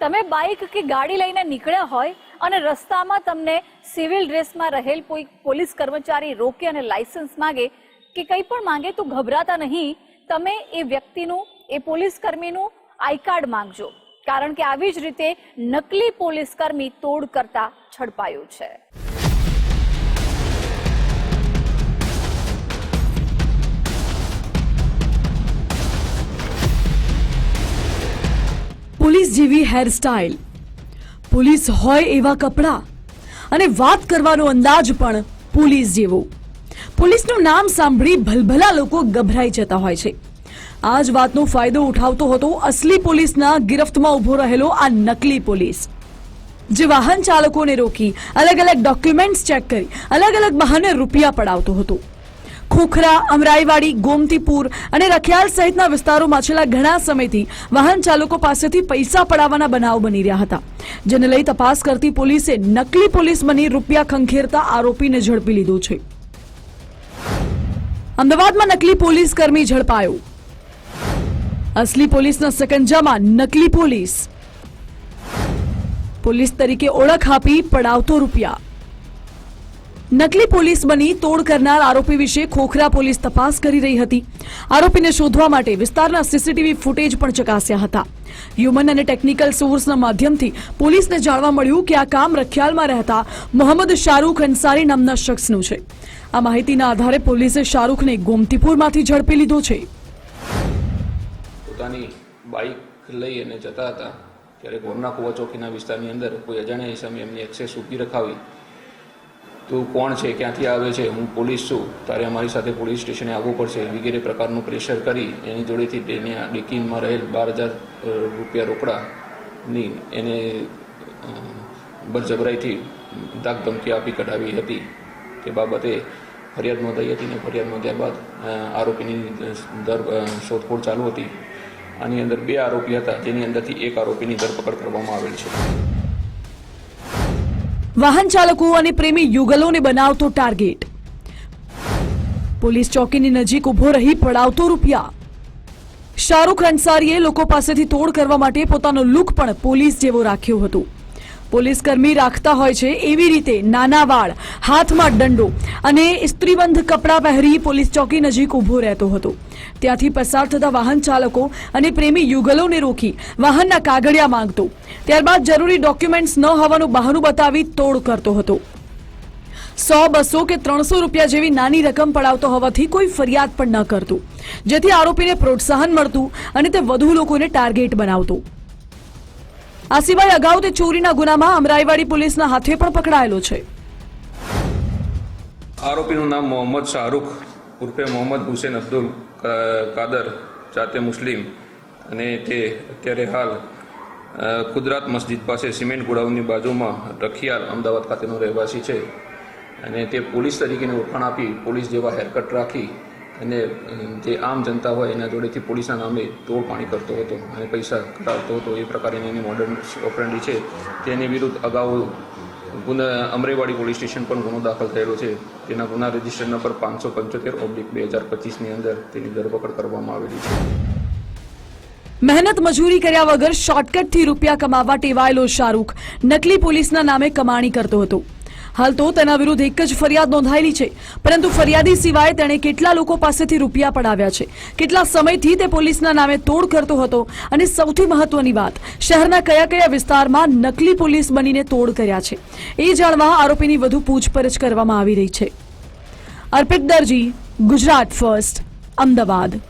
તમે બાઇક કે ગાડી લઈને નીકળ્યા હોય અને રસ્તામાં તમને સિવિલ ડ્રેસમાં રહેલ કોઈ પોલીસ કર્મચારી રોકે અને લાયસન્સ માગે કે કંઈ પણ માંગે તો ગભરાતા નહીં, તમે એ વ્યક્તિનું, એ પોલીસ કર્મીનું આઈ કાર્ડ માંગજો. કારણ કે આવી જ રીતે નકલી પોલીસ કર્મી તોડ કરતા ઝડપાયો છે. પોલીસ જેવી હેરસ્ટાઇલ પોલીસ હોય એવા કપડાં અને વાત કરવાનો અંદાજ પણ પોલીસ જેવો. પોલીસનું નામ સાંભળી ભલભલા લોકો ગભરાઈ જતા હોય છે. આ જ વાતનો ફાયદો ઉઠાવતો હતો અસલી પોલીસના ગિરફ્તમાં ઊભો રહેલો આ નકલી પોલીસ. જે વાહન ચાલકોને રોકી અલગ અલગ ડોક્યુમેન્ટ્સ ચેક કરી અલગ અલગ બહાને રૂપિયા પડાવતો હતો. ખોખરા, અમરાઈવાડી, ગોમતીપુર અને રખિયાલ સહિતના વિસ્તારોમાં છેલ્લા ઘણા સમયથી વાહન ચાલકો પાસેથી પૈસા પડાવવાના બનાવ બની રહ્યા હતા. જેને લઈ તપાસ કરતી પોલીસે નકલી પોલીસ બની રૂપિયા ખંખેરતા આરોપીને ઝડપી લીધો છે. અમદાવાદમાં નકલી પોલીસ કર્મી ઝડપાયો. અસલી પોલીસના સકંજામાં નકલી પોલીસ. પોલીસ તરીકે ઓળખ આપી પડાવતો રૂપિયા. નકલી પોલીસ બની તોડ કરનાર આરોપી વિશે ખોખરા પોલીસ તપાસ કરી રહી હતી. આરોપીને શોધવા માટે વિસ્તારના સીસીટીવી ફૂટેજ પણ ચકાસ્યા હતા. હ્યુમન અને ટેકનિકલ સોર્સના માધ્યમથી પોલીસને જાણવા મળ્યું કે આ કામ રખિયાલમાં રહેતા મોહમ્મદ શાહરૂખ અંસારી નામના શખ્સનું છે. આ માહિતીના આધારે પોલીસે શાહરૂખને ગોમતીપુરમાંથી ઝડપી લીધો છે. પોતાની બાઇક લઈ અને જતા હતા. ત્યારે ગોરના કુવા ચોકીના વિસ્તારની અંદર કોઈ અજાણ્યા હિસાબે એમની એક્સેસ ઊભી રખાવી તું કોણ છે? ક્યાંથી આવે છે? હું પોલીસ છું. તારે અમારી સાથે પોલીસ સ્ટેશને આવવું પડશે. વગેરે પ્રકારનું પ્રેશર કરી એની જોડેથી તેને ડેકીનમાં રહેલ બાર હજાર રૂપિયા રોકડાની એને બરજબરાઈથી ધાક ધમકી આપી કઢાવી હતી. તે બાબતે ફરિયાદ નોંધાઈ હતી અને ફરિયાદ નોંધ્યા બાદ આરોપીની દર શોધખોળ ચાલુ હતી. આની અંદર બે આરોપી હતા. જેની અંદરથી એક આરોપીની ધરપકડ કરવામાં આવેલ છે. વાહન ચાલકો અને પ્રેમી યુગલોને બનાવતો ટાર્ગેટ. પોલીસ ચોકીની નજીક ઊભો રહી પડાવતો રૂપિયા. શાહરૂખ અંસારીએ લોકો પાસેથી તોડ કરવા માટે પોતાનો લુક પણ પોલીસ જેવો રાખ્યો હતો. પોલીસ કર્મી રાખતા હોય છે એવી રીતે નાના વાળ, હાથમાં દંડો અને ઇસ્ત્રીબંધ કપડાં પહેરી પોલીસ ચોકી નજીક ઊભો રહેતો હતો. ત્યાંથી પસાર થતા વાહન ચાલકો અને પ્રેમી યુગલોને રોકી વાહનના કાગળિયા માંગતો. ત્યારબાદ જરૂરી ડોક્યુમેન્ટ્સ ન હોવાનું બહાનું બતાવી તોડ કરતો હતો. સો, બસો કે ત્રણસો રૂપિયા જેવી નાની રકમ પડાવતો હોવાથી કોઈ ફરિયાદ પણ ન કરતું, જેથી આરોપીને પ્રોત્સાહન મળતું અને તે વધુ લોકોને ટાર્ગેટ બનાવતો. આ સિવાય અગાઉ તે ચોરીના ગુનામાં અમરાઈવાડી પોલીસના હાથે પણ પકડાયેલો છે. આરોપીનું નામ મોહમ્મદ શાહરૂખ, ઉર્ફે મોહમ્મદ હુસેન અબ્દુલ કાદર જાતે મુસ્લિમ અને તે અત્યારે હાલ કુદરાત મસ્જિદ પાસે સિમેન્ટ ગોડાઉનની બાજુમાં રખિયાલ અમદાવાદ ખાતેનો રહેવાસી છે અને તે પોલીસ તરીકેની ઓળખાણ આપી પોલીસ જેવા હેરકટ રાખી અને જે આમ જનતા હોય એના જોડેથી પોલીસના નામે તોડપાણી કરતો હતો અને પૈસા કરાવતો હતો, એ પ્રકારની એની મોડર્ન ઓપરેન્ડી છે. તેની વિરુદ્ધ અગાઉ ગુના, અમરેવાડી પોલીસ સ્ટેશન પણ ગુનો દાખલ થયેલો છે. તેના ગુના રજિસ્ટર નંબર પાંચસો પંચોતેર ઓબ્લિક બે હજાર પચીસની અંદર તેની ધરપકડ કરવામાં આવેલી છે. મહેનત મજૂરી કર્યા વગર શોર્ટકટથી રૂપિયા કમાવા ટેવાયેલો શાહરૂખ. નકલી પોલીસના નામે કમાણી કરતો હતો. હાલ તો તેના વિરુદ્ધ એક જ ફરિયાદ નોંધાયેલી છે. પરંતુ ફરિયાદી સિવાય તેણે કેટલા લોકો પાસેથી રૂપિયા પડાવ્યા છે? કેટલા સમયથી તે પોલીસના નામે તોડ કરતો હતો? અને સૌથી મહત્વની વાત, શહેરના કયા કયા વિસ્તારમાં નકલી પોલીસ બનીને તોડ કર્યા છે? એ જાણવા આરોપીની વધુ પૂછપરછ કરવામાં આવી રહી છે. અર્પિત દરજી, ગુજરાત ફર્સ્ટ, અમદાવાદ.